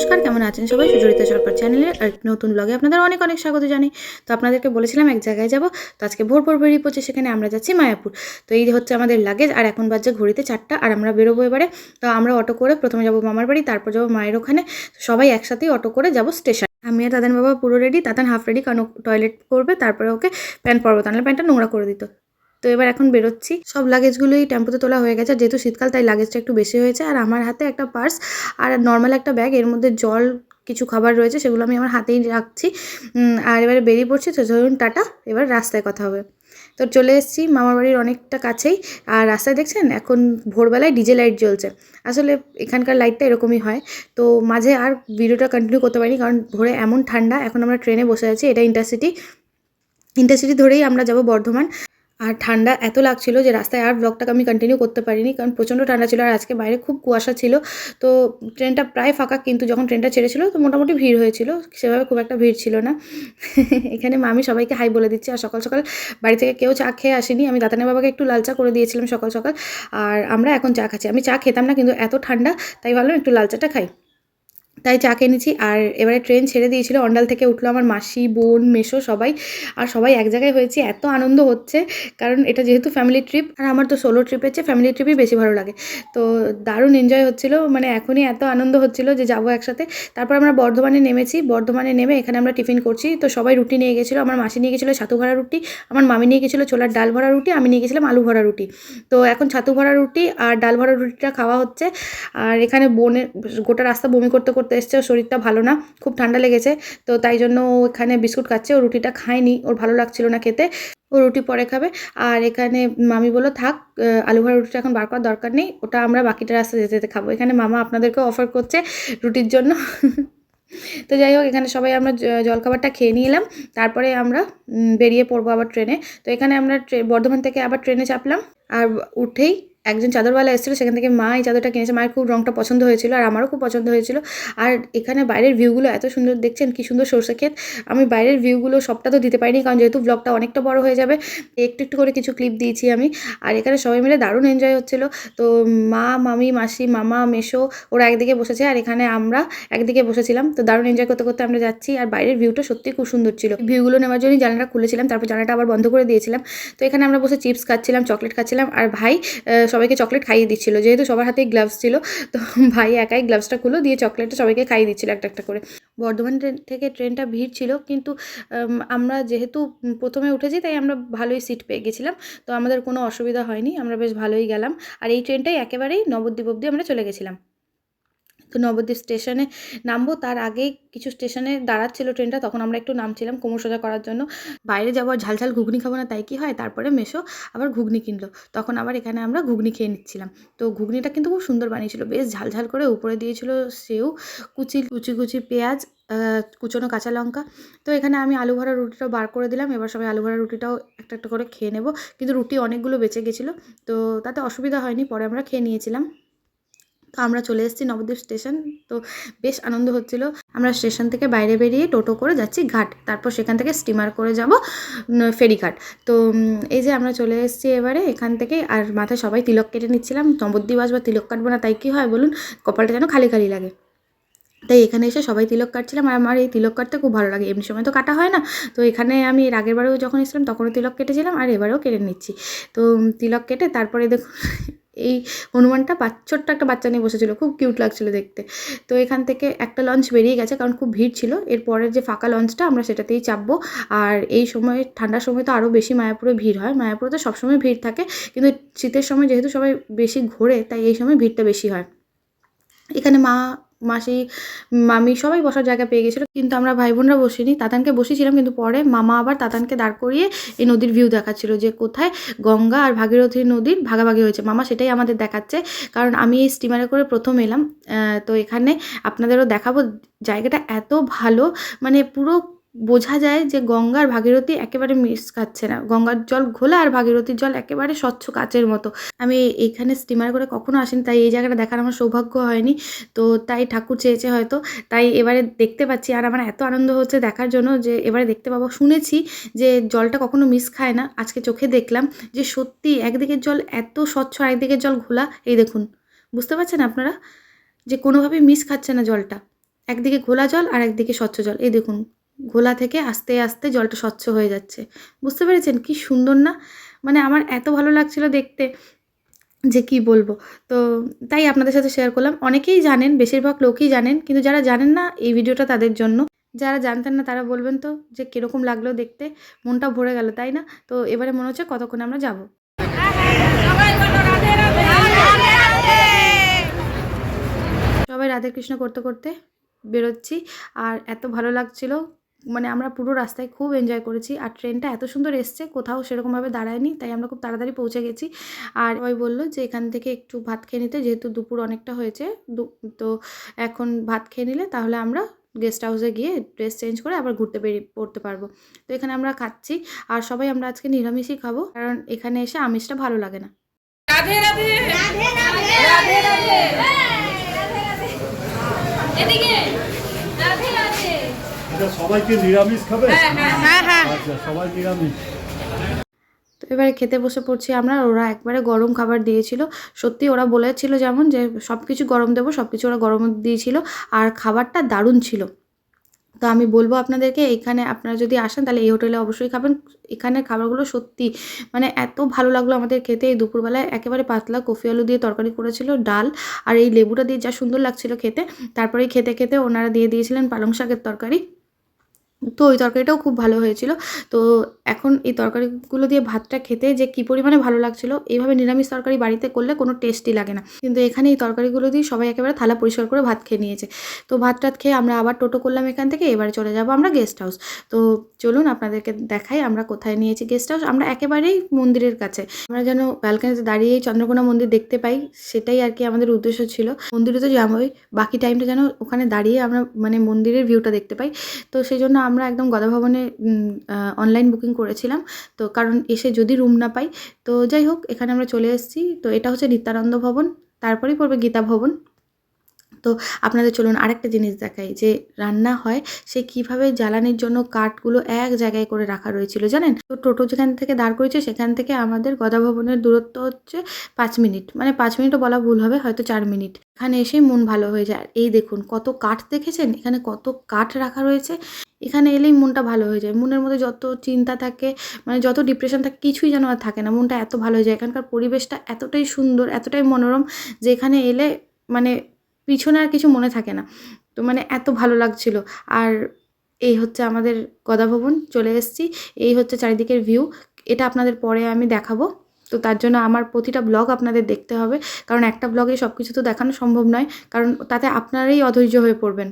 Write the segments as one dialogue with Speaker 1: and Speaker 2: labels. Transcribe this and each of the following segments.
Speaker 1: নমস্কার, কেমন আছেন সবাই? সুচরিতা সরকার চ্যানেলের আর নতুন ব্লগে আপনাদের অনেক অনেক স্বাগত জানাই। তো আপনাদেরকে বলেছিলাম এক জায়গায় যাব, তো আজকে ভোর ভোর বেরিয়ে পড়ছে, সেখানে আমরা যাচ্ছি মায়াপুর। তো এই হচ্ছে আমাদের লাগেজ আর এখন বাজছে ঘড়িতে চারটা, আর আমরা বেরোবো এবারে। তো আমরা অটো করে প্রথমে যাব মামার বাড়ি, তারপর যাব মায়ের ওখানে। সবাই একসাথেই অটো করে যাব স্টেশন আমি আর দাদান বাবা পুরো রেডি দাদান হাফ রেডি কারণ টয়লেট করবে, তারপরে ওকে প্যান্ট পরবো। তাহলে প্যান্টটা নোংরা করে দিত। তো এবার এখন বেরোচ্ছি। সব লাগেজগুলোই টেম্পোতে তোলা হয়ে গেছে। যেহেতু শীতকাল, তাই লাগেজটা একটু বেশি হয়েছে। আর আমার হাতে একটা পার্স আর নর্মাল একটা ব্যাগ এর মধ্যে জল, কিছু খাবার রয়েছে, সেগুলো আমি আমার হাতেই রাখছি। আর এবারে বেরিয়ে পড়ছি, তো ধরুন টাটা, এবার রাস্তায় কথা হবে। তো চলে এসেছি মামার বাড়ির অনেকটা কাছেই। আর রাস্তায় দেখছেন, এখন ভোরবেলায় ডিজে লাইট জ্বলছে। আসলে এখানকার লাইটটা এরকমই হয়। তো মাঝে আর ভিডিওটা কন্টিনিউ করতে পারিনি, কারণ ভোরে এমন ঠান্ডা, এখন আমরা ট্রেনে বসে আছি, এটা ইন্টারসিটি ইন্টারসিটি ধরেই আমরা যাব বর্ধমান। আর ঠান্ডা এত লাগছিল যে রাস্তায় আর ব্লগটাকে আমি কন্টিনিউ করতে পারিনি, কারণ প্রচণ্ড ঠান্ডা ছিল আর আজকে বাইরে খুব কুয়াশা ছিল। তো ট্রেনটা প্রায় ফাঁকা কিন্তু যখন ট্রেনটা ছেড়েছিল, তো মোটামুটি ভিড় হয়েছিল, সেভাবে খুব একটা ভিড় ছিল না। এখানে মামি সবাইকে হাই বলে দিচ্ছে, আর সকাল সকাল বাড়ি থেকে কেউ চা খেয়ে আসেনি। আমি দাদানের বাবাকে একটু লাল চা করে দিয়েছিলাম সকাল সকাল, আর আমরা এখন চা খাচ্ছি। আমি চা খেতাম না কিন্তু এত ঠান্ডা, তাই ভাবলাম একটু লাল চাটা খাই। তাই চা কিনেছি আর এবারে ট্রেন ছেড়ে দিয়েছিল। অন্ডাল থেকে উঠল আমার মাসি, বোন মেশো সবাই। আর সবাই এক জায়গায় হয়েছে। এত আনন্দ হচ্ছে। কারণ এটা যেহেতু ফ্যামিলি ট্রিপ আর আমার তো সোলো ট্রিপের চেয়ে ফ্যামিলি ট্রিপই বেশি ভালো লাগে। তো দারুণ এনজয় হচ্ছিল। মানে এখনই এত আনন্দ হচ্ছিল যে যাব একসাথে। তারপর আমরা বর্ধমানে নেমেছি। বর্ধমানে নেমে এখানে আমরা টিফিন করছি। তো সবাই রুটি নিয়ে গেছিল। আমার মাসি নিয়ে গেছিল ছাতু ভরা রুটি। আমার মামি নিয়ে গেছিল ছোলার ডাল ভরা রুটি। আমি নিয়ে গেছিলাম আলু ভরা রুটি। তো এখন ছাতু ভরা রুটি আর ডাল ভরা রুটিটা খাওয়া হচ্ছে। আর এখানে বোনের গোটা রাস্তা বমি করতে করতে এসছে, ওর শরীরটা ভালো না, খুব ঠান্ডা লেগেছে, তো তাই জন্য ও এখানে বিস্কুট খাচ্ছে, ও রুটিটা খায়নি, ওর ভালো লাগছিল না খেতে, ও রুটি পরে খাবে, আর এখানে মামি বলল, থাক আলু ভরা রুটিটা এখন বার করার দরকার নেই, ওটা আমরা বাকিটা রাস্তা যেতে যেতে খাব। এখানে মামা আপনাদেরকেও অফার করছে রুটির জন্য। তো যাই হোক, এখানে সবাই আমরা জলখাবারটা খেয়ে নিয়ে এলাম তারপরে আমরা বেরিয়ে পড়ব আবার ট্রেনে তো এখানে আমরা বর্ধমান থেকে আবার ট্রেনে চাপলাম, আর উঠেই একজন চাদরওয়ালা এসেছিল, সেখান থেকে মা এই চাদরটা কিনেছে। মায়ের খুব রঙটা পছন্দ হয়েছিল আর আমারও খুব পছন্দ হয়েছিল। আর এখানে বাইরের ভিউগুলো এত সুন্দর দেখছেন, কি সুন্দর সর্ষে ক্ষেত। আমি বাইরের ভিউগুলো সবটা তো দিতে পারিনি, কারণ যেহেতু ব্লগটা অনেকটা বড় হয়ে যাবে, একটু একটু করে কিছু ক্লিপ দিয়েছি আমি। আর এখানে সবাই মিলে দারুণ এনজয় হচ্ছিল। তো মা, মামি, মাসি, মামা মেশো ওরা একদিকে বসেছে আর এখানে আমরা একদিকে বসেছিলাম। তো দারুণ এনজয় করতে করতে আমরা যাচ্ছি আর বাইরের ভিউটা সত্যি খুব সুন্দর ছিল। ভিউগুলো নেওয়ার জন্যই জানালাটা খুলেছিলাম, তারপর জানালাটা আবার বন্ধ করে দিয়েছিলাম। তো এখানে আমরা বসে চিপস খাচ্ছিলাম চকলেট খাচ্ছিলাম। আর ভাই সবাইকে চকলেট খাইয়ে দিচ্ছিল। যেহেতু সবার হাতেই গ্লাভস ছিল, তো ভাই একাই গ্লাভসটা খুলো দিয়ে চকলেটটা সবাইকে খাইয়ে দিচ্ছিল একটা একটা করে। বর্ধমান থেকে ট্রেনটা ভিড় ছিল, কিন্তু আমরা যেহেতু প্রথমে উঠেছি, তাই আমরা ভালোই সিট পেয়ে গেছিলাম। তো আমাদের কোনো অসুবিধা হয়নি, আমরা বেশ ভালোই গেলাম। আর এই ট্রেনটাই একেবারেই নবদ্বীপ অব্দি আমরা চলে গেছিলাম। তো নবদ্বীপ স্টেশনে নামবো। তার আগেই কিছু স্টেশনে দাঁড়াচ্ছিল ট্রেনটা, তখন আমরা একটু নামছিলাম কোমর সোজা করার জন্য। বাইরে যাব, ঝাল ঝাল ঘুগনি খাব না তাই কি হয়? তারপরে মেশো, আবার ঘুগনি কিনলো। তখন আবার এখানে আমরা ঘুগনি খেয়ে নিচ্ছিলাম। তো ঘুগনিটা কিন্তু খুব সুন্দর বানিয়েছিল। বেশ ঝাল ঝাল করে উপরে দিয়েছিল সেও কুচি কুচি কুচি পেঁয়াজ কুচনো কাঁচা লঙ্কা। তো এখানে আমি আলু ভরা রুটিটাও বার করে দিলাম। এবার সবাই আলু ভরা রুটিটাও একটা একটা করে খেয়ে নেব। কিন্তু রুটি অনেকগুলো বেঁচে গেছিল। তো তাতে অসুবিধা হয়নি, পরে আমরা খেয়ে নিয়েছিলাম। তো আমরা চলে এসেছি নবদ্বীপ স্টেশন। তো বেশ আনন্দ হচ্ছিল। আমরা স্টেশন থেকে বাইরে বেরিয়ে টোটো করে যাচ্ছি ঘাট। তারপর সেখান থেকে স্টিমার করে যাব ফেরিঘাট। তো এই যে আমরা চলে এসেছি এবারে, এখান থেকে আর মাথায় সবাই তিলক কেটে নিচ্ছিলাম। নবদ্বীপ আসবা, তিলক কাটবো না, তাই কি হয় বলুন? কপালটা যেন খালি খালি লাগে। তাই এখানে এসে সবাই তিলক কাটছিলাম আর আমার এই তিলক কাটতে খুব ভালো লাগে। এমনি সময় তো কাটা হয় না। তো এখানে আমি এর আগের বারেও যখন এসেছিলাম, তখনও তিলক কেটেছিলাম আর এবারেও কেটে নিচ্ছি। তো তিলক কেটে তারপরে দেখুন এই হনুমানটা বাচ- ছোট্ট একটা বাচ্চা নিয়ে বসেছিল, খুব কিউট লাগছিল দেখতে। তো এখান থেকে একটা লঞ্চ বেরিয়ে গেছে, কারণ খুব ভিড় ছিল। এরপরের যে ফাঁকা লঞ্চটা আমরা সেটাতেই চাপবো। আর এই সময়, ঠান্ডার সময় তো আরও বেশি মায়াপুরে ভিড় হয়। মায়াপুরে তো সবসময় ভিড় থাকে, কিন্তু শীতের সময় যেহেতু সবাই বেশি ঘোরে, তাই এই সময় ভিড়টা বেশি হয়। এখানে মা মাসি, মামি সবাই বসার জায়গা পেয়ে গেছিল। কিন্তু আমরা ভাই বোনরা বসিনি। তাতানকে বসেছিলাম কিন্তু পরে মামা আবার তাতানকে দাঁড় করিয়ে এই নদীর ভিউ দেখাচ্ছিল যে কোথায় গঙ্গা আর ভাগীরথী নদীর ভাগাভাগি হয়েছে। মামা সেটাই আমাদের দেখাচ্ছে। কারণ আমি এই স্টিমারে করে প্রথম এলাম। তো এখানে আপনাদেরও দেখাবো। জায়গাটা এত ভালো মানে পুরো বোঝা যায় যে গঙ্গার ভাগীরথী একেবারে মিস খাচ্ছে না। গঙ্গার জল ঘোলা আর ভাগীরথীর জল একেবারে স্বচ্ছ কাচের মতো। আমি এখানে স্টিমার করে কখনো আসিনি, তাই এই জায়গাটা দেখার আমার সৌভাগ্য হয়নি। তো তাই ঠাকুর চেয়েছে হয়তো, তাই এবারে দেখতে পাচ্ছি। আর আমার এত আনন্দ হচ্ছে দেখার জন্য যে এবারে দেখতে পাবো। শুনেছি যে জলটা কখনো মিস খায় না। আজকে চোখে দেখলাম যে সত্যি একদিকের জল এত স্বচ্ছ আর একদিকের জল ঘোলা। এই দেখুন, বুঝতে পারছেন আপনারা? যে কোনোভাবেই মিস খাচ্ছে না জলটা। একদিকে ঘোলা জল আর একদিকে স্বচ্ছ জল। এই দেখুন ঘোলা থেকে আস্তে আস্তে জলটা স্বচ্ছ হয়ে যাচ্ছে। বুঝতে পেরেছেন? কি সুন্দর না? মানে আমার এত ভালো লাগছিল দেখতে যে কি বলব? তো তাই আপনাদের সাথে শেয়ার করলাম। অনেকেই জানেন, বেশিরভাগ লোকই জানেন, কিন্তু যারা জানেন না এই ভিডিওটা তাদের জন্য, যারা জানতেন না তারা বলবেন তো যে কীরকম লাগল দেখতে। মনটা ভরে গেল, তাই না? তো এবারে মনে হচ্ছে কতক্ষণে আমরা যাব। সবাই রাধে কৃষ্ণ করতে করতে বেরোচ্ছি। আর এত ভালো লাগছিল মানে আমরা পুরো রাস্তায় খুব এনজয় করেছি। আর ট্রেনটা এত সুন্দর এসছে কোথাও সেরকমভাবে দাঁড়ায়নি তাই আমরা খুব তাড়াতাড়ি পৌঁছে গেছি। আর ওই বলল যে এখান থেকে একটু ভাত খেয়ে নিতে যেহেতু দুপুর অনেকটা হয়েছে দু- তো এখন ভাত খেয়ে নিলে তাহলে আমরা গেস্ট হাউসে গিয়ে ড্রেস চেঞ্জ করে আবার ঘুরতে বেরিয়ে পড়তে পারব। তো এখানে আমরা খাচ্ছি আর সবাই আমরা আজকে নিরামিষই খাব কারণ এখানে এসে আমিষটা ভালো লাগে না।
Speaker 2: রাধে রাধে! রাধে রাধে! এদিকে রাধে! রাধে
Speaker 3: সবাই কি নিরামিষ খাবে?
Speaker 2: হ্যাঁ হ্যাঁ
Speaker 3: আচ্ছা সবাই নিরামিষ।
Speaker 1: তো এবারে খেতে বসে পড়ছি আমরা ওরা একবারে গরম খাবার দিয়েছিল। সত্যি ওরা বলেছিল যেমন যে সব কিছু গরম দেবো সব কিছু ওরা গরম দিয়েছিল আর খাবারটা দারুণ ছিল। তো আমি বলব আপনাদেরকে এখানে আপনারা যদি আসেন তাহলে এই হোটেলে অবশ্যই খাবেন। এখানের খাবারগুলো সত্যি মানে এত ভালো লাগল আমাদের খেতে। এই দুপুরবেলায় একেবারে পাতলা কফি আলু দিয়ে তরকারি করেছিল ডাল আর এই লেবুটা দিয়ে যা সুন্দর লাগছিল খেতে। তারপরেই খেতে খেতে ওনারা দিয়ে দিয়েছিলেন পালং শাকের তরকারি। তো ওই তরকারিটাও খুব ভালো হয়েছিল। তো এখন এই তরকারিগুলো দিয়ে ভাতটা খেতে যে কী পরিমাণে ভালো লাগছিল, এইভাবে নিরামিষ তরকারি বাড়িতে করলে কোনো টেস্টই লাগে না। কিন্তু এখানে এই তরকারিগুলো দিয়ে সবাই একেবারে থালা পরিষ্কার করে ভাত খেয়ে নিয়েছে। তো ভাত টাত খেয়ে আমরা আবার টোটো করলাম এখান থেকে, এবারে চলে যাব আমরা গেস্ট হাউস তো চলুন আপনাদেরকে দেখাই আমরা কোথায় নিয়েছি গেস্ট হাউস আমরা একেবারেই মন্দিরের কাছে। আমরা যেন ব্যালকানিতে দাঁড়িয়ে চন্দ্রকোনা মন্দির দেখতে পাই, সেটাই আর কি আমাদের উদ্দেশ্য ছিল। মন্দিরে তো যাবোই, বাকি টাইমটা যেন ওখানে দাঁড়িয়ে আমরা মানে মন্দিরের ভিউটা দেখতে পাই। তো সেই জন্য আমরা একদম গদাভবনে অনলাইন বুকিং করেছিলাম। তো কারণ এসে যদি রুম না পাই, তো যাই হোক, এখানে আমরা চলে এসেছি। তো এটা হচ্ছে নিত্যানন্দ ভবন, তারপরেই পড়বে গীতা ভবন। তো আপনাদের চলুন আরেকটা জিনিস দেখাই, যে রান্না হয় সে কীভাবে জ্বালানির জন্য কাঠগুলো এক জায়গায় করে রাখা রয়েছিল জানেন? তো টোটো যেখান থেকে দাঁড় করেছে সেখান থেকে আমাদের গদা ভবনের দূরত্ব হচ্ছে পাঁচ মিনিট মানে পাঁচ মিনিটও বলা ভুল হবে, হয়তো চার মিনিট। এখানে এসেই মন ভালো হয়ে যায়। এই দেখুন, কত কাঠ দেখেছেন? এখানে কত কাঠ রাখা রয়েছে। এখানে এলেই মনটা ভালো হয়ে যায়। মনের মধ্যে যত চিন্তা থাকে মানে যত ডিপ্রেশন থাকে, কিছুই যেন আর থাকে না। মনটা এত ভালো হয়ে যায়। এখানকার পরিবেশটা এতটাই সুন্দর, এতটাই মনোরম যে এখানে এলে মানে পিছনে আর কিছু মনে থাকে না। তো মানে এত ভালো লাগছিল। আর এই হচ্ছে আমাদের গদাভবন চলে এসেছি। এই হচ্ছে চারিদিকের ভিউ এটা আপনাদের পরে আমি দেখাবো। তো তার জন্য আমার প্রতিটা ব্লগ আপনাদের দেখতে হবে। কারণ একটা ব্লগে সব কিছু তো দেখানো সম্ভব নয়। কারণ তাতে আপনারাই অধৈর্য হয়ে পড়বেন।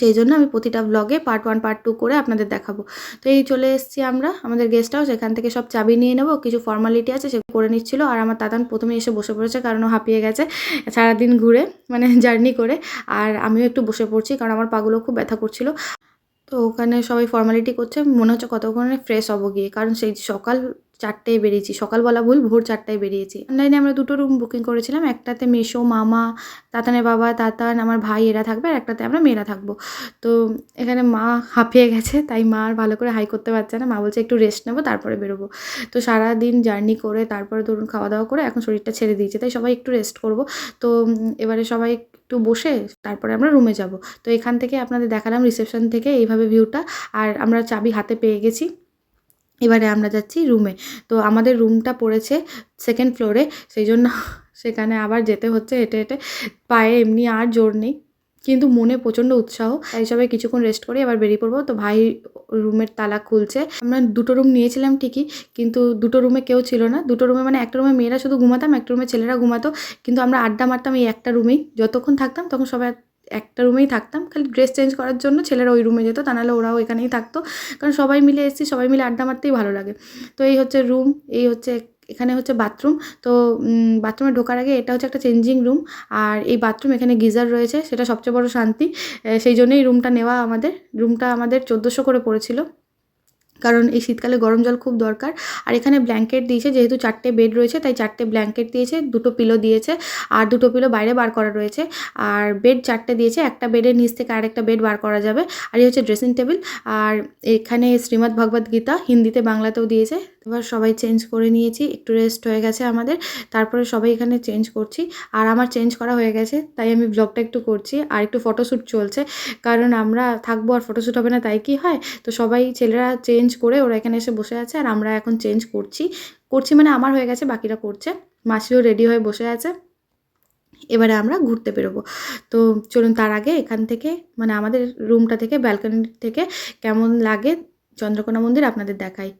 Speaker 1: সেই জন্য আমি প্রতিটা ব্লগে পার্ট ওয়ান পার্ট টু করে আপনাদের দেখাবো। তো এই চলে এসেছি আমরা, আমাদের গেস্ট হাউস এখান থেকে সব চাবি নিয়ে নেব, কিছু ফর্মালিটি আছে সে করে নিচ্ছিল, আর আমার দাদান প্রথমে এসে বসে পড়েছে, কারণ ও হাঁপিয়ে গেছে সারাদিন ঘুরে মানে জার্নি করে, আর আমিও একটু বসে পড়ছি, কারণ আমার পাগুলো খুব ব্যথা করছিল। তো ওখানে সবাই ফর্মালিটি করছে, মনে হচ্ছে কতক্ষণে ফ্রেশ হব গিয়ে, কারণ সেই সকাল চারটায় বেরিয়েছি। সকালবেলা ভুল ভোর চারটায় বেরিয়েছি। অনলাইনে আমরা দুটো রুম বুকিং করেছিলাম। একটাতে মেশো মামা, তাতানের বাবা, তাতান, আমার ভাই এরা থাকবে আর একটাতে আমরা মেয়েরা থাকব। তো এখানে মা হাঁপিয়ে গেছে, তাই মা আর ভালো করে হাই করতে পারছে না। মা বলছে, একটু রেস্ট নেব, তারপরে বেরোবো। তো সারা দিন জার্নি করে তারপরে ধরুন খাওয়া দাওয়া করে এখন শরীরটা ছেড়ে দিয়েছে, তাই সবাই একটু রেস্ট করব। তো এবারে সবাই একটু বসে তারপরে আমরা রুমে যাব। তো এখান থেকে আপনাদের দেখালাম রিসেপশন থেকে এইভাবে ভিউটা আর আমরা চাবি হাতে পেয়ে গেছি। এবারে আমরা যাচ্ছি রুমে তো আমাদের রুমটা পড়েছে সেকেন্ড ফ্লোরে সেই জন্য সেখানে আবার যেতে হচ্ছে হেঁটে হেঁটে। পায়ে এমনি আর জোর নেই, কিন্তু মনে প্রচণ্ড উৎসাহ। তাই সবাই কিছুক্ষণ রেস্ট করে এবার বেরিয়ে পড়ব। তো ভাই রুমের তালা খুলছে। আমরা দুটো রুম নিয়েছিলাম ঠিকই, কিন্তু দুটো রুমে কেউ ছিল না। দুটো রুমে মানে একটা রুমে মেয়েরা শুধু ঘুমাতাম, একটা রুমে ছেলেরা ঘুমাতো। কিন্তু আমরা আড্ডা মারতাম এই একটা রুমেই যতক্ষণ থাকতাম তখন সবাই একটা রুমেই থাকতাম, খালি ড্রেস চেঞ্জ করার জন্য ছেলেরা ওই রুমে যেত, তা নাহলে ওরাও এখানেই থাকতো। কারণ সবাই মিলে এসেছি, সবাই মিলে আড্ডা মারতেই ভালো লাগে। তো এই হচ্ছে রুম এই হচ্ছে এখানে হচ্ছে বাথরুম তো বাথরুমে ঢোকার আগে এটা হচ্ছে একটা চেঞ্জিং রুম আর এই বাথরুম এখানে গিজার রয়েছে, সেটা সবচেয়ে বড় শান্তি। সেই জন্যই রুমটা নেওয়া আমাদের। রুমটা আমাদের চোদ্দোশো করে পড়েছিল। কারণ এই শীতকালে গরম জল খুব দরকার। আর এখানে ব্ল্যাঙ্কেট দিয়েছে, যেহেতু চারটে বেড রয়েছে, তাই চারটে ব্ল্যাঙ্কেট দিয়েছে, দুটো পিলো দিয়েছে, আর দুটো পিলো বাইরে বার করা রয়েছে। আর বেড চারটে দিয়েছে, একটা বেডের নিচ থেকে আরেকটা বেড বার করা যাবে। আর এই হচ্ছে ড্রেসিং টেবিল আর এখানে শ্রীমদ্ ভগবদ্গীতা হিন্দিতে বাংলাতেও দিয়েছে। এবার সবাই চেঞ্জ করে নিয়েছি, একটু রেস্ট হয়ে গেছে আমাদের, তারপরে সবাই এখানে চেঞ্জ করছি। আর আমার চেঞ্জ করা হয়ে গেছে, তাই আমি ব্লগটা একটু করছি, আর একটু ফটোশ্যুট চলছে। কারণ আমরা থাকব আর ফটোশ্যুট হবে না, তাই কি হয়? তো সবাই ছেলেরা চেঞ্জ করে ওরা এখানে এসে বসে আছে, আর আমরা এখন চেঞ্জ করছি। করছি মানে আমার হয়ে গেছে, বাকিরা করছে। মাসিও রেডি হয়ে বসে আছে। এবারে আমরা ঘুরতে বেরোবো। তো চলুন তার আগে এখান থেকে মানে আমাদের রুমটা থেকে ব্যালকনি থেকে কেমন লাগে চন্দ্রকোনা মন্দির আপনাদের দেখাই।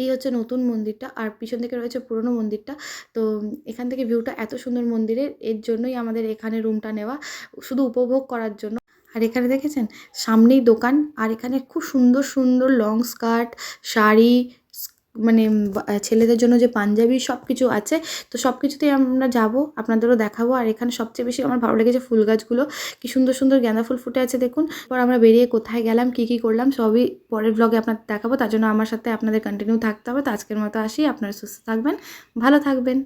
Speaker 1: এই হচ্ছে নতুন মন্দিরটা। আর পিছন থেকে রয়েছে পুরনো মন্দিরটা। তো এখান থেকে ভিউটা এত সুন্দর মন্দিরের, এর জন্যই আমাদের এখানে রুমটা নেওয়া শুধু উপভোগ করার জন্য। আর এখানে দেখেছেন? সামনেই দোকান। আর এখানে খুব সুন্দর সুন্দর লং স্কার্ট শাড়ি মানে ছেলেদের জন্য যে পাঞ্জাবি সব কিছু আছে, তো সব কিছুতেই আমরা যাব, আপনাদেরও দেখাবো। আর এখানে সবচেয়ে বেশি আমার ভালো লেগেছে ফুল গাছগুলো। কি সুন্দর সুন্দর গেঁদা ফুল ফুটে আছে, দেখুন। পর আমরা বেরিয়ে কোথায় গেলাম, কি কি করলাম, সবই পরের ব্লগে আপনাদের দেখাবো। তার জন্য আমার সাথে আপনাদের কন্টিনিউ থাকতে হবে। তো আজকের মতো আসি, আপনারা সুস্থ থাকবেন, ভালো থাকবেন।